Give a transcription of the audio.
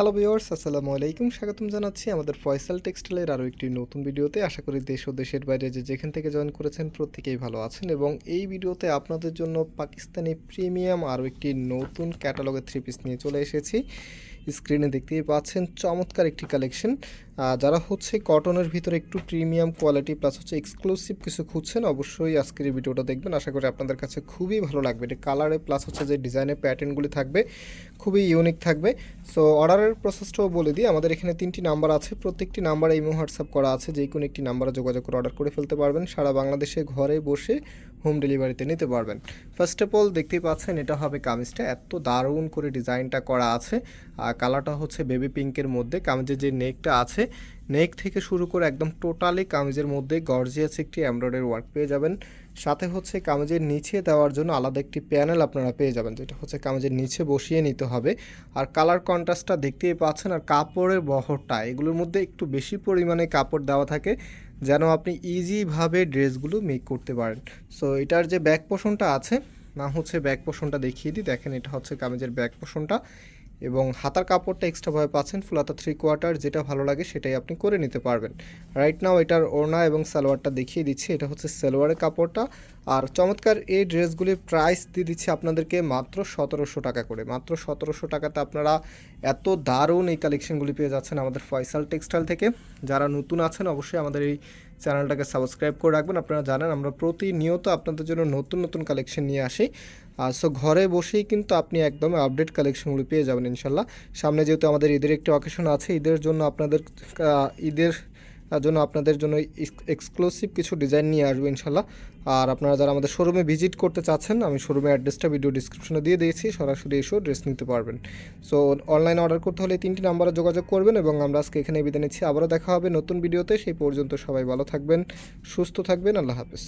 Hello viewers আসসালামু আলাইকুম। স্বাগতম জানাচ্ছি আমাদের ফয়সাল টেক্সটাইলের আরও একটি নতুন ভিডিওতে। আশা করি দেশ ও দেশের বাইরে যে যেখান থেকে জয়েন করেছেন প্রত্যেকেই ভালো আছেন এবং এই ভিডিওতে আপনাদের জন্য পাকিস্তানি প্রিমিয়াম আরও একটি নতুন ক্যাটালগের থ্রি পিস নিয়ে চলে এসেছি। স্ক্রিনে দেখতেই পাচ্ছেন, চমৎকার একটি কালেকশন যারা হচ্ছে কটনের ভিতরে একটু প্রিমিয়াম কোয়ালিটি প্লাস হচ্ছে এক্সক্লুসিভ কিছু খুঁজছেন, অবশ্যই আজকের এই ভিডিওটা দেখবেন। আশা করি আপনাদের কাছে খুবই ভালো লাগবে। এটা কালারে প্লাস হচ্ছে যে ডিজাইনের প্যাটার্নগুলি থাকবে, খুবই ইউনিক থাকবে। সো অর্ডারের প্রসেসটাও বলে দিই, আমাদের এখানে তিনটি নাম্বার আছে। প্রত্যেকটি নাম্বারে ইমো হোয়াটসঅ্যাপ করা আছে, যে কোনো একটি নাম্বারে যোগাযোগ করে অর্ডার করে ফেলতে পারবেন। সারা বাংলাদেশে ঘরে বসে হোম ডেলিভারিতে নিতে পারবেন। ফার্স্ট অফ অল দেখতেই পাচ্ছেন এটা হবে কামিজটা। এত দারুণ করে ডিজাইনটা করা আছে। আর কালারটা হচ্ছে বেবি পিঙ্কের মধ্যে। কামিজের যে নেকটা আছে নেক থেকে শুরু করে একদম টোটালি কামিজের মধ্যে গর্জিয়াস একটি এমব্রয়ডারি ওয়ার্ক পেয়ে যাবেন। সাথে হচ্ছে কামিজের নিচে দেওয়ার জন্য আলাদা একটি প্যানেল আপনারা পেয়ে যাবেন, যেটা হচ্ছে কামিজের নিচে বসিয়ে নিতে হবে। আর কালার কন্ট্রাস্টটা দেখতেই পাচ্ছেন, আর কাপড়ের বহরটা, এগুলোর মধ্যে একটু বেশি পরিমাণে কাপড় দেওয়া থাকে, যেন আপনি ইজিভাবে ড্রেসগুলো মেক করতে পারেন। সো এটার যে ব্যাক পোষণটা আছে, না হচ্ছে ব্যাক পোষণটা দেখিয়ে দিই, দেখেন এটা হচ্ছে কামিজের ব্যাক পোষণটা। এবং হাতার কাপড়টা এক্সট্রাভাবে পাচ্ছেন ফুল হাতা থ্রি কোয়ার্টার যেটা ভালো লাগে সেটাই আপনি করে নিতে পারবেন। রাইট নাও এটার ওড়না এবং সালোয়ারটা দেখিয়ে দিচ্ছি, এটা হচ্ছে সালোয়ারের কাপড়টা। আর চমৎকার এই ড্রেসগুলির প্রাইস দিয়ে দিচ্ছি আপনাদেরকে মাত্র সতেরোশো টাকা করে। মাত্র সতেরোশো টাকাতে আপনারা এত দারুণ এই কালেকশনগুলি পেয়ে যাচ্ছেন আমাদের ফয়সাল টেক্সটাইল থেকে। যারা নতুন আছেন অবশ্যই আমাদের এই চ্যানেলটাকে সাবস্ক্রাইব করে রাখবেন। আপনারা জানেন আমরা প্রতিনিয়ত আপনাদের জন্য নতুন নতুন কালেকশন নিয়ে আসি। সো ঘরে বসেই কিন্তু আপনি একদম আপডেট কালেকশনগুলো পেয়ে যাবেন ইনশাল্লাহ। সামনে যেহেতু আমাদের ঈদের একটি অকেশন আছে, ঈদের জন্য আপনাদের ঈদের জন্য আপনাদের জন্য এক্সক্লুসিভ কিছু ডিজাইন নিয়ে আসব ইনশাল্লাহ। আর আপনারা যারা আমাদের শোরুমে ভিজিট করতে চাচ্ছেন, আমি শোরুমের অ্যাড্রেসটা ভিডিও ডিসক্রিপশনে দিয়ে দিয়েছি, সরাসরি এসেও ড্রেস নিতে পারবেন। সো অনলাইনে অর্ডার করতে হলে তিনটি নাম্বারে যোগাযোগ করবেন এবং আমরা আজকে এখানে বিদায় নিচ্ছি। আবারও দেখা হবে নতুন ভিডিওতে সেই পর্যন্ত সবাই ভালো থাকবেন, সুস্থ থাকবেন, আল্লাহ হাফেজ।